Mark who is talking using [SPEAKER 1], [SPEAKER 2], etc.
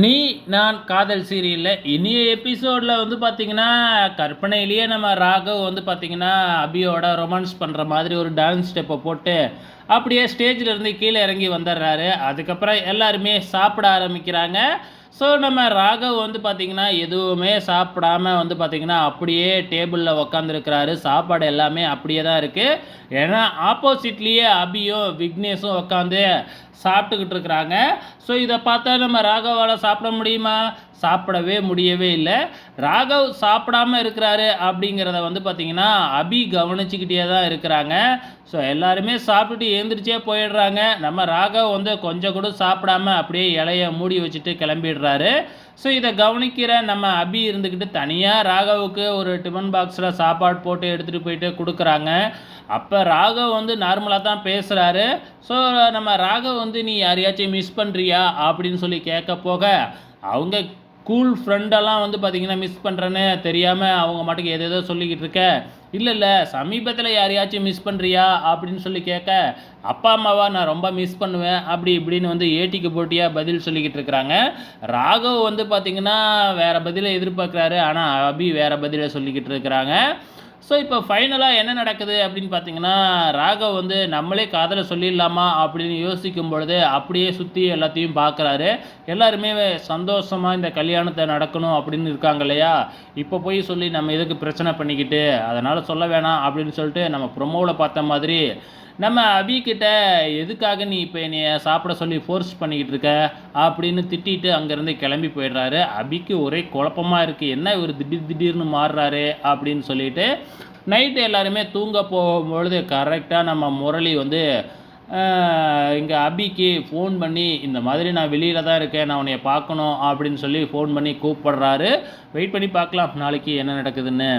[SPEAKER 1] நீ நான் காதல் சீரியலில் இனிய எபிசோடில் வந்து பார்த்தீங்கன்னா கற்பனையிலேயே நம்ம ராகவ் வந்து பார்த்தீங்கன்னா அபியோட ரொமான்ஸ் பண்ணுற மாதிரி ஒரு டான்ஸ் ஸ்டெப்பை போட்டு அப்படியே ஸ்டேஜில் இருந்து கீழே இறங்கி வந்துடுறாரு. அதுக்கப்புறம் எல்லாருமே சாப்பிட ஆரம்பிக்கிறாங்க. ஸோ நம்ம ராகவ் வந்து பார்த்திங்கன்னா எதுவுமே சாப்பிடாம வந்து பார்த்திங்கன்னா அப்படியே டேபிளில் உக்காந்துருக்கிறாரு. சாப்பாடு எல்லாமே அப்படியே தான் இருக்குது ஏன்னா ஆப்போசிட்லேயே அபியும் விக்னேஷும் உட்காந்து சாப்பிட்டுக்கிட்டு இருக்கிறாங்க ஸோ இதை பார்த்தா நம்ம ராகவால் சாப்பிட முடியுமா? சாப்பிடவே முடியவே இல்லை. ராகவ் சாப்பிடாம இருக்கிறாரு அப்படிங்கிறத வந்து பார்த்திங்கன்னா அபி கவனிச்சுக்கிட்டே தான் இருக்கிறாங்க. ஸோ எல்லாருமே சாப்பிட்டுட்டு எழுந்திரிச்சே போயிடுறாங்க. நம்ம ராகவ் வந்து கொஞ்சம் கூட சாப்பிடாம அப்படியே இலைய மூடி வச்சுட்டு கிளம்பிடுறாரு. ஸோ இதை கவனிக்கிற நம்ம அபி இருந்துக்கிட்டு தனியாக ராகவுக்கு ஒரு டிஃபன் பாக்ஸில் சாப்பாடு போட்டு எடுத்துகிட்டு போயிட்டு கொடுக்குறாங்க. அப்போ ராகவ் வந்து நார்மலாக தான் பேசுகிறாரு ஸோ நம்ம ராகவ் வந்து நீ யாரையாச்சும் மிஸ் பண்ணுறியா அப்படின்னு சொல்லி கேட்க போக அவங்க கூல் ஃப்ரெண்டெல்லாம் வந்து பார்த்திங்கன்னா மிஸ் பண்ணுறேன்னு தெரியாமல் அவங்க மாட்டுக்கு எது எதோ சொல்லிக்கிட்டு இருக்க. இல்லை இல்லை சமீபத்தில் யாரையாச்சும் மிஸ் பண்ணுறியா அப்படின்னு சொல்லி கேட்க அப்பா அம்மாவா? நான் ரொம்ப மிஸ் பண்ணுவேன். அப்படி இப்படின்னு வந்து ஏட்டிக்கு போட்டியாக பதில் சொல்லிக்கிட்டு இருக்கிறாங்க ராகவ் வந்து பார்த்திங்கன்னா வேறு பதிலை எதிர்பார்க்குறாரு. ஆனால் அபி வேறு பதிலை சொல்லிக்கிட்டு இருக்கிறாங்க. ஸோ இப்போ ஃபைனலாக என்ன நடக்குது அப்படின்னு பார்த்தீங்கன்னா ராகவ் வந்து நம்மளே காதலை சொல்லிடலாமா அப்படின்னு யோசிக்கும் பொழுது அப்படியே சுற்றி எல்லாத்தையும் பார்க்குறாரு எல்லாருமே சந்தோஷமாக இந்த கல்யாணத்தை நடக்கணும் அப்படின்னு இருக்காங்க இல்லையா? இப்போ போய் சொல்லி நம்ம எதுக்கு பிரச்சனை பண்ணிக்கிட்டு அதனால் சொல்ல வேணாம் அப்படின்னு சொல்லிட்டு நம்ம ப்ரொமோவில் பார்த்த மாதிரி நம்ம அபிக்கிட்ட எதுக்காக நீ இப்போ என்னைய சாப்பிட சொல்லி ஃபோர்ஸ் பண்ணிக்கிட்டு இருக்க அப்படின்னு திட்டிட்டு அங்கேருந்து கிளம்பி போயிடுறாரு. அபிக்கு ஒரே குழப்பமாக இருக்குது என்ன இவர் திடீர் திடீர்னு மாறுறாரு அப்படின்னு சொல்லிட்டு நைட்டு எல்லாருமே தூங்க போகும்பொழுது கரெக்டாக நம்ம முரளி வந்து இங்கே அபிக்கு ஃபோன் பண்ணி இந்த மாதிரி நான் வெளியில் தான் இருக்கேன் நான் உன்னைய பார்க்கணும் அப்படின்னு சொல்லி ஃபோன் பண்ணி கூப்பிடுறாரு. வெயிட் பண்ணி பார்க்கலாம் நாளைக்கு என்ன நடக்குதுன்னு.